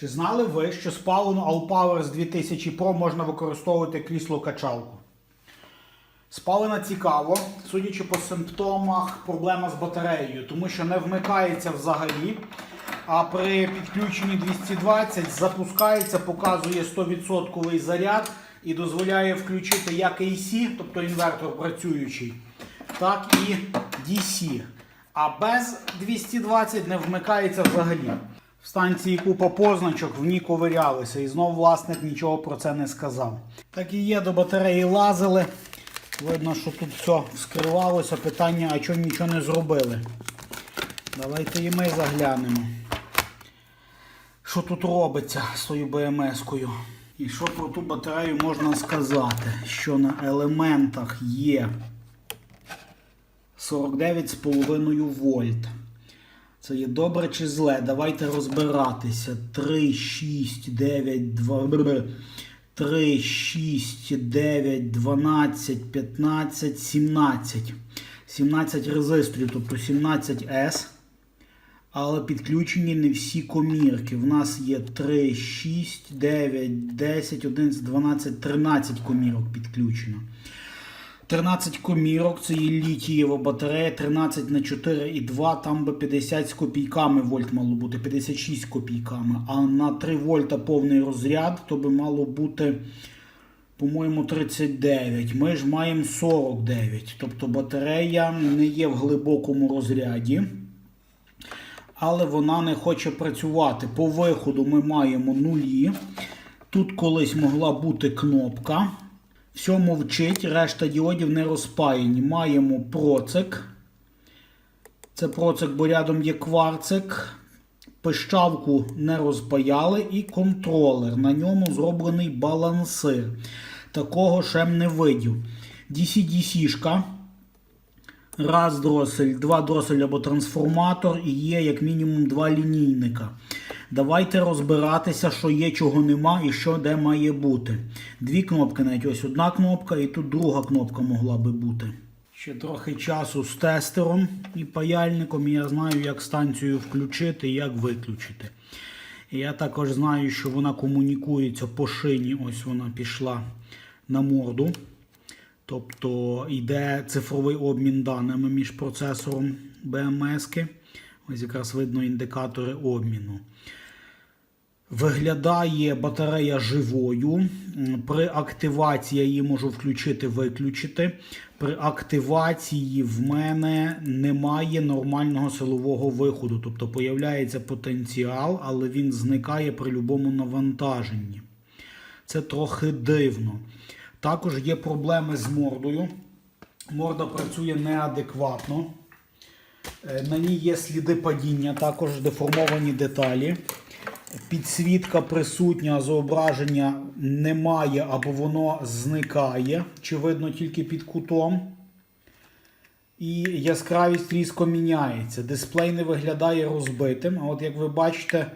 Чи знали ви, що спалену Allpower з 2000 Pro можна використовувати крісло-качалку? Спалена цікаво, судячи по симптомах, проблема з батареєю, тому що не вмикається взагалі. А при підключенні 220 запускається, показує 100% заряд і дозволяє включити як AC, тобто інвертор працюючий, так і DC. А без 220 не вмикається взагалі. В станції купа позначок, в ній ковирялися, і знов власник нічого про це не сказав. Так і є, до батареї лазили. Видно, що тут все вскривалося. Питання, а чому нічого не зробили? Давайте і ми заглянемо. Що тут робиться з тою БМС-кою? І що про ту батарею можна сказати? Що на елементах є 49,5 вольт. Це є добре чи зле? Давайте розбиратися. 3, 6, 9, 2. 3, 6, 9, 12, 15, 17. 17 резисторів, тобто 17S. Але підключені не всі комірки. В нас є 3, 6, 9, 10, 11, 12, 13 комірок підключено. 13 комірок, це є літієва батарея, 13 на 4,2, там би 50 з копійками вольт мало бути, 56 копійками. А на 3 вольта повний розряд, то би мало бути, по-моєму, 39. Ми ж маємо 49. Тобто батарея не є в глибокому розряді. Але вона не хоче працювати. По виходу ми маємо нулі. Тут колись могла бути кнопка. Все мовчить, решта діодів не розпаяні. Маємо процик. Це процик, бо рядом є кварцик. Пищавку не розпаяли і контролер. На ньому зроблений балансир. Такого ще не видів. DC-DC-шка. Раз дросель, два дросель або трансформатор і є як мінімум два лінійника. Давайте розбиратися, що є, чого нема і що де має бути. Дві кнопки, навіть ось одна кнопка, і тут друга кнопка могла би бути. Ще трохи часу з тестером і паяльником. і Я знаю, як станцію включити і як виключити. І я також знаю, що вона комунікується по шині. Ось вона пішла на морду. Тобто йде цифровий обмін даними між процесором BMS. Ось якраз видно індикатори обміну. Виглядає батарея живою. При активації я її можу включити-виключити. При активації в мене немає нормального силового виходу. Тобто появляється потенціал, але він зникає при будь-якому навантаженні. Це трохи дивно. Також є проблеми з мордою. Морда працює неадекватно. Е, На ній є сліди падіння, також деформовані деталі. Підсвітка присутня, зображення немає або воно зникає, чи видно тільки під кутом. І яскравість різко міняється. Дисплей не виглядає розбитим. А от як ви бачите,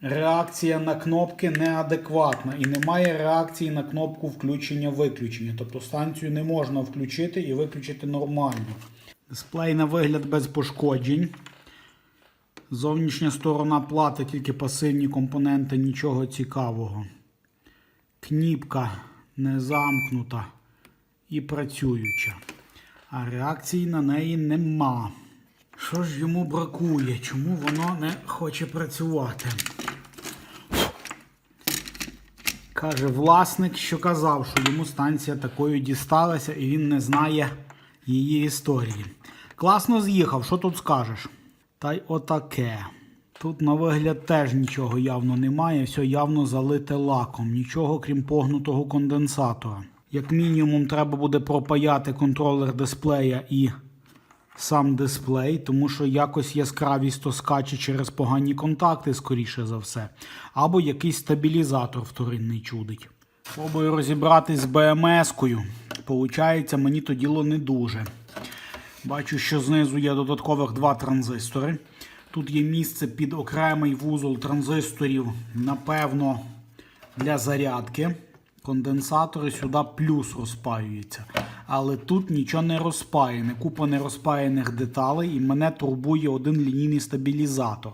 реакція на кнопки неадекватна і немає реакції на кнопку включення-виключення. Тобто станцію не можна включити і виключити нормально. Дисплей на вигляд без пошкоджень. Зовнішня сторона плати, тільки пасивні компоненти, нічого цікавого. Кніпка не замкнута і працююча. А реакції на неї нема. Що ж йому бракує? Чому воно не хоче працювати? Каже власник, що казав, що йому станція такою дісталася і він не знає її історії. Класно з'їхав, що тут скажеш? Та й отаке. Тут на вигляд теж нічого явно немає, все явно залите лаком, нічого крім погнутого конденсатора. Як мінімум, треба буде пропаяти контролер дисплея і сам дисплей, тому що якось яскравість то скаче через погані контакти, скоріше за все. Або якийсь стабілізатор вторинний чудить. Пробую розібратись з БМС-кою. Получається, мені то діло не дуже. Бачу, що знизу є додаткових два транзистори. Тут є місце під окремий вузол транзисторів, напевно, для зарядки. Конденсатори сюди плюс розпаюються. Але тут нічого не розпаяне. Купа нерозпаяних деталей, і мене турбує один лінійний стабілізатор.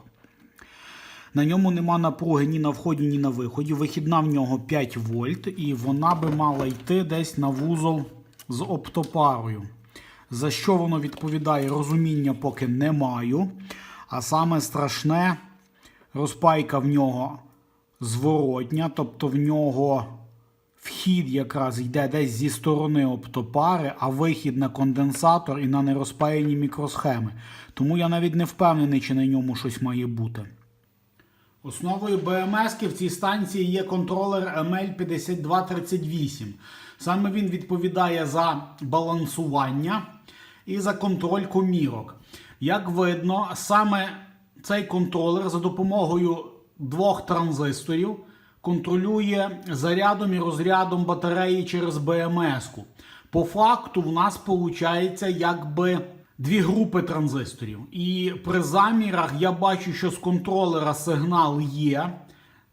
На ньому нема напруги ні на вході, ні на виході. Вихідна в нього 5 вольт, і вона би мала йти десь на вузол з оптопарою. За що воно відповідає, розуміння поки не маю. А саме страшне, розпайка в нього зворотня, тобто в нього вхід якраз йде десь зі сторони оптопари, а вихід на конденсатор і на нерозпаяні мікросхеми. Тому я навіть не впевнений, чи на ньому щось має бути. Основою БМС в цій станції є контролер ML5238. Саме він відповідає за балансування і за контроль комірок. Як видно, саме цей контролер за допомогою двох транзисторів контролює зарядом і розрядом батареї через БМС-ку. По факту, в нас виходить якби дві групи транзисторів. І при замірах я бачу, що з контролера сигнал є.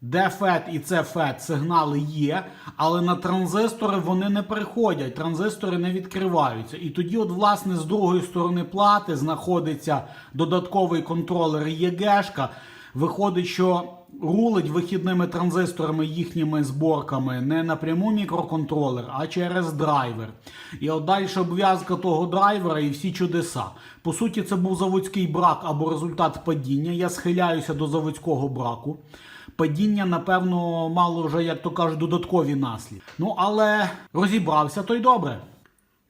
Де фет і це фет сигнали є, але на транзистори вони не приходять, транзистори не відкриваються. І тоді, от, власне, з другої сторони плати знаходиться додатковий контролер ЄГЕшка. Виходить, що рулить вихідними транзисторами їхніми зборками не напряму мікроконтролер, а через драйвер. І от далі обв'язка того драйвера і всі чудеса. По суті, це був заводський брак або результат падіння. Я схиляюся до заводського браку. Падіння, напевно, мало вже, як то кажуть, додаткові наслідки. Ну, але розібрався, то й добре.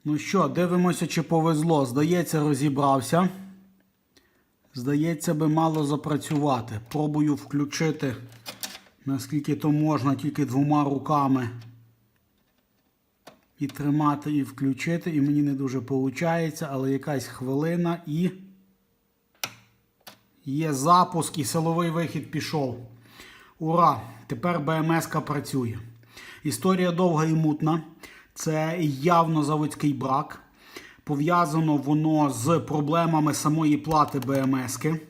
Ну що, дивимося, чи повезло. Здається, розібрався. Здається, би мало запрацювати. Пробую включити, наскільки то можна, тільки двома руками. І тримати, і включити. І мені не дуже виходить, але якась хвилина і є запуск, і силовий вихід пішов. Ура! Тепер БМС працює. Історія довга і мутна. Це явно заводський брак. Пов'язано воно з проблемами самої плати БМСки.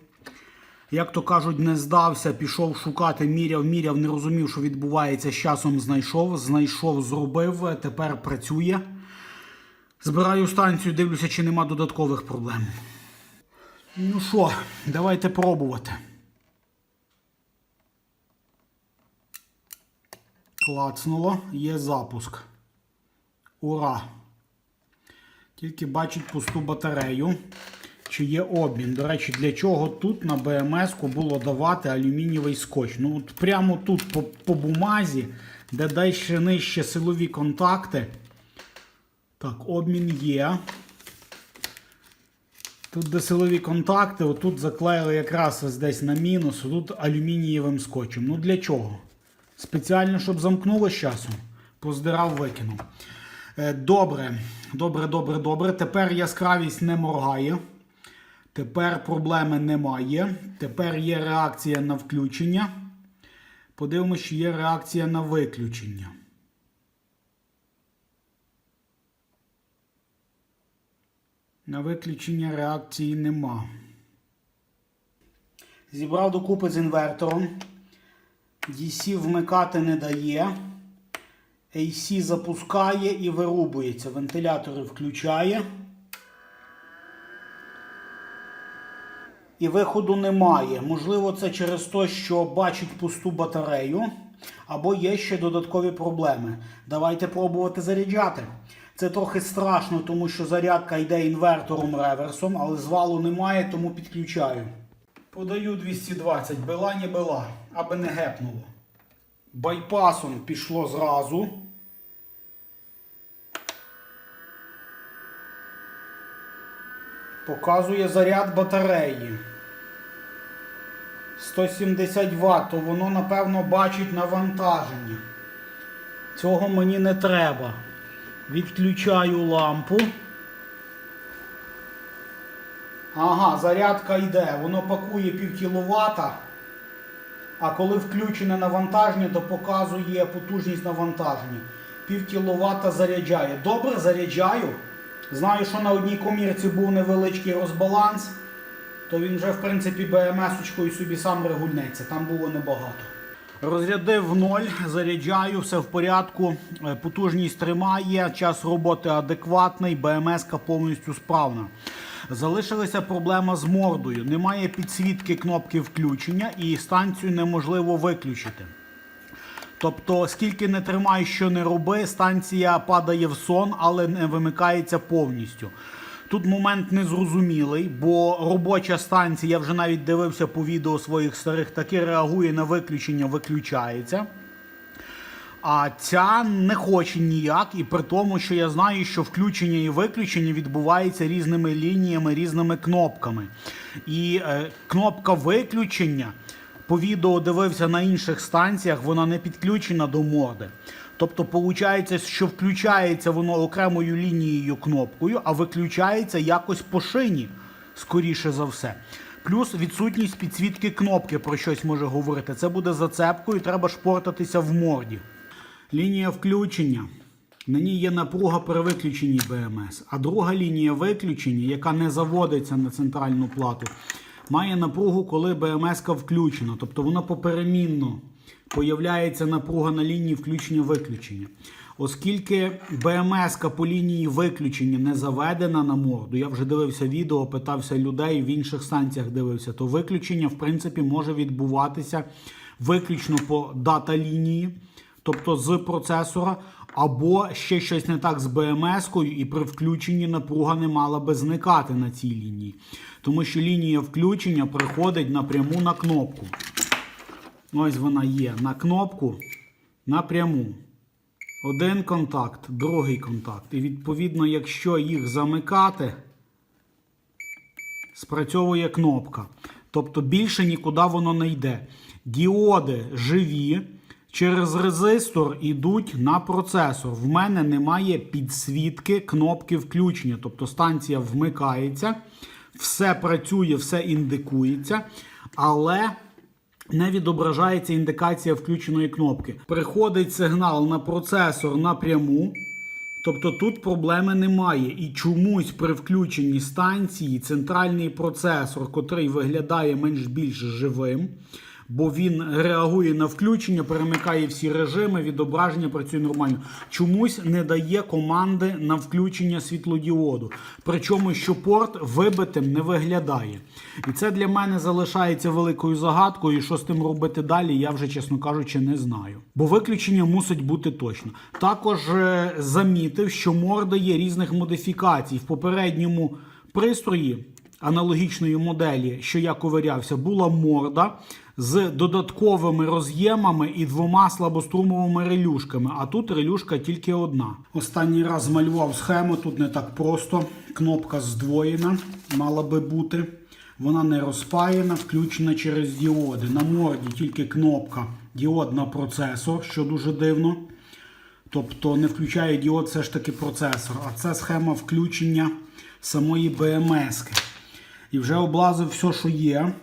Як то кажуть, не здався, пішов шукати, міряв, міряв, не розумів, що відбувається. З часом знайшов, знайшов, зробив, тепер працює. Збираю станцію, дивлюся, чи нема додаткових проблем. Ну що, давайте пробувати. Клацнуло, є запуск. Ура! Тільки бачить пусту батарею. Чи є обмін. До речі, для чого тут на БМС-ку було давати алюмінієвий скотч? Ну, от прямо тут по, по бумазі, де далі нижче силові контакти. Так, обмін є. Тут де силові контакти, отут заклеїли якраз ось десь на мінус, тут алюмінієвим скотчем. Ну для чого? Спеціально, щоб замкнуло з часом. Поздирав, викинув. Е, Добре, добре, добре, добре. Тепер яскравість не моргає. Тепер проблеми немає. Тепер є реакція на включення. Подивимось, чи є реакція на виключення. На виключення реакції нема. Зібрав докупи з інвертором. DC вмикати не дає. AC запускає і вирубується. Вентилятори включає. І виходу немає. Можливо, це через те, що бачить пусту батарею, або є ще додаткові проблеми. Давайте пробувати заряджати. Це трохи страшно, тому що зарядка йде інвертором реверсом, але звалу немає, тому підключаю. Подаю 220, била не била, аби не гепнуло. Байпасом пішло зразу. Показує заряд батареї. 170 Вт, то воно, напевно, бачить навантаження. Цього мені не треба. Відключаю лампу. Ага, зарядка йде. Воно пакує пів кіловата. А коли включене навантаження, то показує потужність навантаження. Пів кіловата заряджає. Добре, заряджаю. Знаю, що на одній комірці був невеличкий розбаланс, то він вже, в принципі, БМС-очкою собі сам регульнеться. Там було небагато. Розрядив в ноль, заряджаю, все в порядку. Е, Потужність тримає, час роботи адекватний, БМС повністю справна. Залишилася проблема з мордою. Немає підсвітки кнопки включення і станцію неможливо виключити. Тобто, скільки не тримай, що не роби, станція падає в сон, але не вимикається повністю. Тут момент незрозумілий, бо робоча станція, я вже навіть дивився по відео своїх старих, таки реагує на виключення, виключається. А ця не хоче ніяк, і при тому, що я знаю, що включення і виключення відбувається різними лініями, різними кнопками. І е, кнопка виключення по відео дивився на інших станціях, вона не підключена до морди. Тобто, виходить, що включається воно окремою лінією кнопкою, а виключається якось по шині, скоріше за все. Плюс відсутність підсвітки кнопки про щось може говорити. Це буде зацепкою, треба шпортатися в морді. Лінія включення. На ній є напруга при виключенні БМС. А друга лінія виключення, яка не заводиться на центральну плату, має напругу, коли БМС включена. Тобто вона поперемінно появляється напруга на лінії включення-виключення. Оскільки БМС по лінії виключення не заведена на морду, я вже дивився відео, питався людей, в інших станціях дивився, то виключення, в принципі, може відбуватися виключно по дата лінії, тобто з процесора, або ще щось не так з БМС-кою, і при включенні напруга не мала би зникати на цій лінії. Тому що лінія включення приходить напряму на кнопку. Ось вона є на кнопку напряму. Один контакт, другий контакт. І відповідно, якщо їх замикати, спрацьовує кнопка. Тобто більше нікуди воно не йде. Діоди живі, через резистор йдуть на процесор. В мене немає підсвітки кнопки включення. Тобто станція вмикається, все працює, все індикується, але не відображається індикація включеної кнопки. Приходить сигнал на процесор напряму. Тобто тут проблеми немає. І чомусь при включенні станції центральний процесор, котрий виглядає менш більш живим, бо він реагує на включення, перемикає всі режими, відображення працює нормально. Чомусь не дає команди на включення світлодіоду. Причому, що порт вибитим не виглядає. І це для мене залишається великою загадкою. І що з тим робити далі, я вже, чесно кажучи, не знаю. Бо виключення мусить бути точно. Також е, замітив, що морда є різних модифікацій. В попередньому пристрої аналогічної моделі, що я ковирявся, була морда з додатковими роз'ємами і двома слабострумовими релюшками. А тут релюшка тільки одна. Останній раз змалював схему. Тут не так просто. Кнопка здвоєна, мала би бути. Вона не розпаяна, включена через діоди. На морді тільки кнопка діод на процесор, що дуже дивно. Тобто не включає діод все ж таки процесор. А це схема включення самої БМС. І вже облазив все, що є.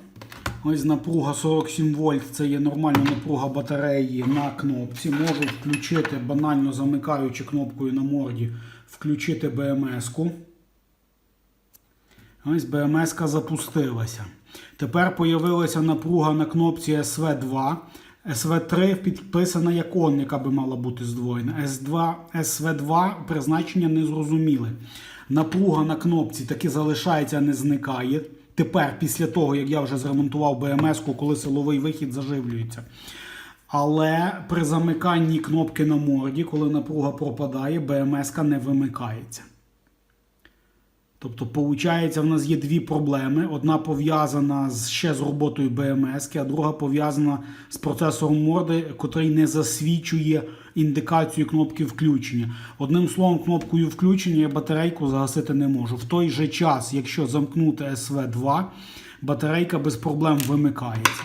Ось напруга 47 вольт, це є нормальна напруга батареї на кнопці. Можу включити, банально замикаючи кнопкою на морді, включити БМС-ку. Ось БМС-ка запустилася. Тепер появилася напруга на кнопці SV2. SV3 підписана як он, яка би мала бути здвоєна. S2, SV2 призначення не зрозуміле. Напруга на кнопці таки залишається, не зникає. Тепер, після того, як я вже зремонтував БМС-ку, коли силовий вихід заживлюється. Але при замиканні кнопки на морді, коли напруга пропадає, БМС-ка не вимикається. Тобто, виходить, в нас є дві проблеми. Одна пов'язана ще з роботою БМС, а друга пов'язана з процесором морди, котрий не засвічує індикацію кнопки включення. Одним словом, кнопкою включення я батарейку загасити не можу. В той же час, якщо замкнути SV2, батарейка без проблем вимикається.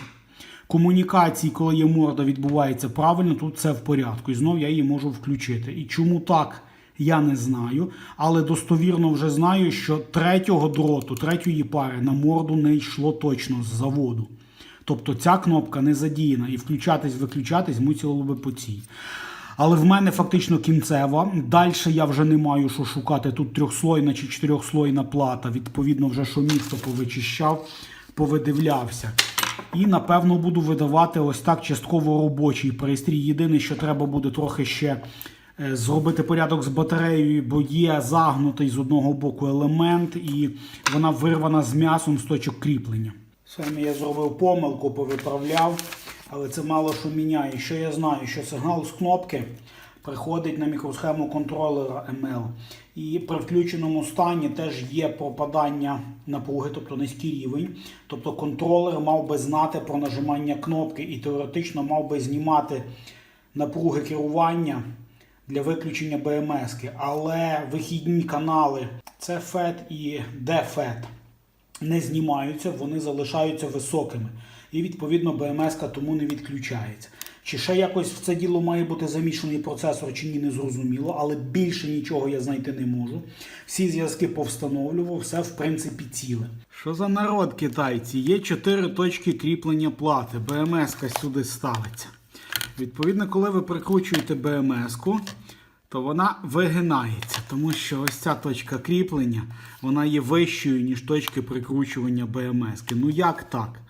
Комунікації, коли є морда, відбувається правильно, тут все в порядку. І знов я її можу включити. І чому так? Я не знаю, але достовірно вже знаю, що третього дроту, третьої пари на морду не йшло точно з заводу. Тобто ця кнопка не задіяна і включатись-виключатись мусило би по цій. Але в мене фактично кінцева. Далі я вже не маю що шукати. Тут трьохслойна чи чотирьохслойна плата. Відповідно, вже що місто повичищав, повидивлявся. І напевно буду видавати ось так частково робочий пристрій. Єдине, що треба буде трохи ще е, зробити порядок з батареєю, бо є загнутий з одного боку елемент, і вона вирвана з м'ясом з точок кріплення. Саме я зробив помилку, повиправляв, але це мало що міняє. Що я знаю, що сигнал з кнопки приходить на мікросхему контролера ML. І при включеному стані теж є пропадання напруги, тобто низький рівень. Тобто контролер мав би знати про нажимання кнопки і теоретично мав би знімати напруги керування для виключення БМС. Але вихідні канали це FET і DFET не знімаються, вони залишаються високими. І відповідно БМС тому не відключається. Чи ще якось в це діло має бути замішаний процесор, чи ні, не зрозуміло, але більше нічого я знайти не можу. Всі зв'язки повстановлював, все в принципі ціле. Що за народ китайці? Є чотири точки кріплення плати. БМС сюди ставиться. Відповідно, коли ви прикручуєте БМС-ку, то вона вигинається, тому що ось ця точка кріплення вона є вищою, ніж точки прикручування БМС-ки. Ну як так?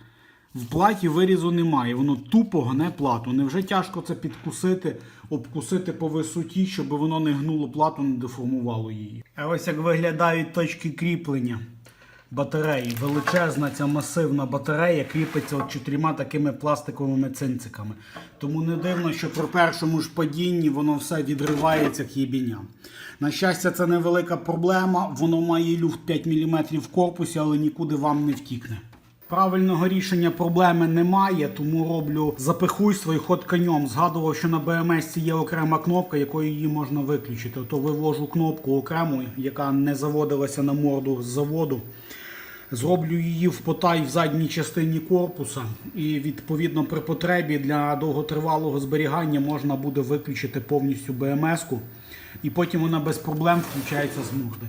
В платі вирізу немає, воно тупо гне плату. Невже тяжко це підкусити, обкусити по висоті, щоб воно не гнуло плату, не деформувало її. А ось як виглядають точки кріплення батареї. Величезна ця масивна батарея кріпиться от чотирма такими пластиковими цинциками. Тому не дивно, що при першому ж падінні воно все відривається к єбіням. На щастя, це невелика проблема. Воно має люфт 5 мм в корпусі, але нікуди вам не втікне. Правильного рішення проблеми немає, тому роблю запихуйство і ход конем. Згадував, що на BMS є окрема кнопка, якою її можна виключити. То вивожу кнопку окрему, яка не заводилася на морду з заводу. Зроблю її в потай в задній частині корпуса, і відповідно при потребі для довготривалого зберігання можна буде виключити повністю BMS-ку, і потім вона без проблем включається з морди.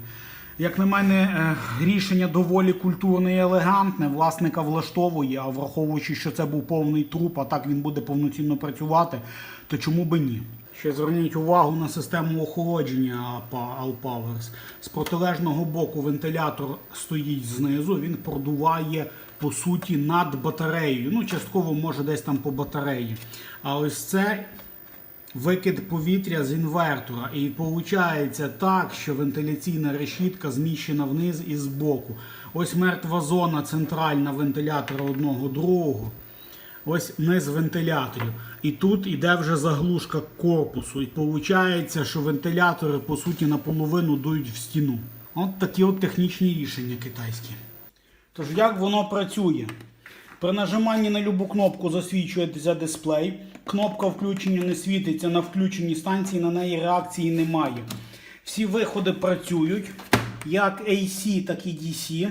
Як на мене, е, рішення доволі культурне і елегантне, власника влаштовує, а враховуючи, що це був повний труп, а так він буде повноцінно працювати, то чому би ні? Ще зверніть увагу на систему охолодження Allpowers. З протилежного боку вентилятор стоїть знизу, він продуває по суті над батареєю. Ну, частково може десь там по батареї. А ось це викид повітря з інвертора. І виходить так, що вентиляційна решітка зміщена вниз і збоку. Ось мертва зона центральна вентилятора одного другого. Ось низ вентиляторів. І тут іде вже заглушка корпусу. І виходить, що вентилятори по суті наполовину дують в стіну. От такі от технічні рішення китайські. Тож як воно працює? При нажиманні на любу кнопку засвічується дисплей. Кнопка включення не світиться на включеній станції, на неї реакції немає. Всі виходи працюють, як AC, так і DC.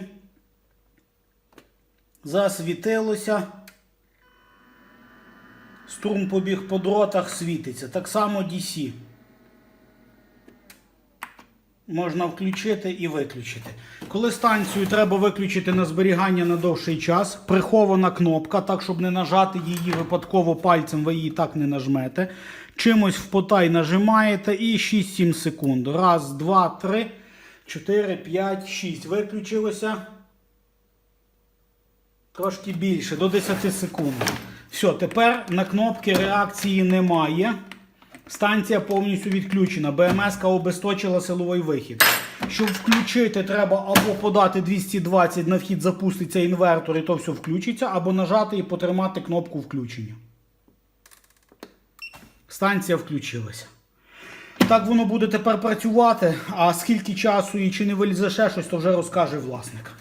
Засвітилося. Струм побіг по дротах, світиться. Так само DC. Можна включити і виключити. Коли станцію треба виключити на зберігання на довший час, прихована кнопка, так щоб не нажати її випадково пальцем, ви її так не нажмете. Чимось в потай нажимаєте і 6-7 секунд. Раз, два, три, чотири, п'ять, шість. Виключилося. Трошки більше, до 10 секунд. Все, тепер на кнопки реакції немає. Станція повністю відключена. БМС обесточила силовий вихід. Щоб включити, треба або подати 220 на вхід запуститься інвертор і то все включиться, або нажати і потримати кнопку включення. Станція включилася. Так воно буде тепер працювати. А скільки часу і чи не вилізе ще щось, то вже розкаже власник.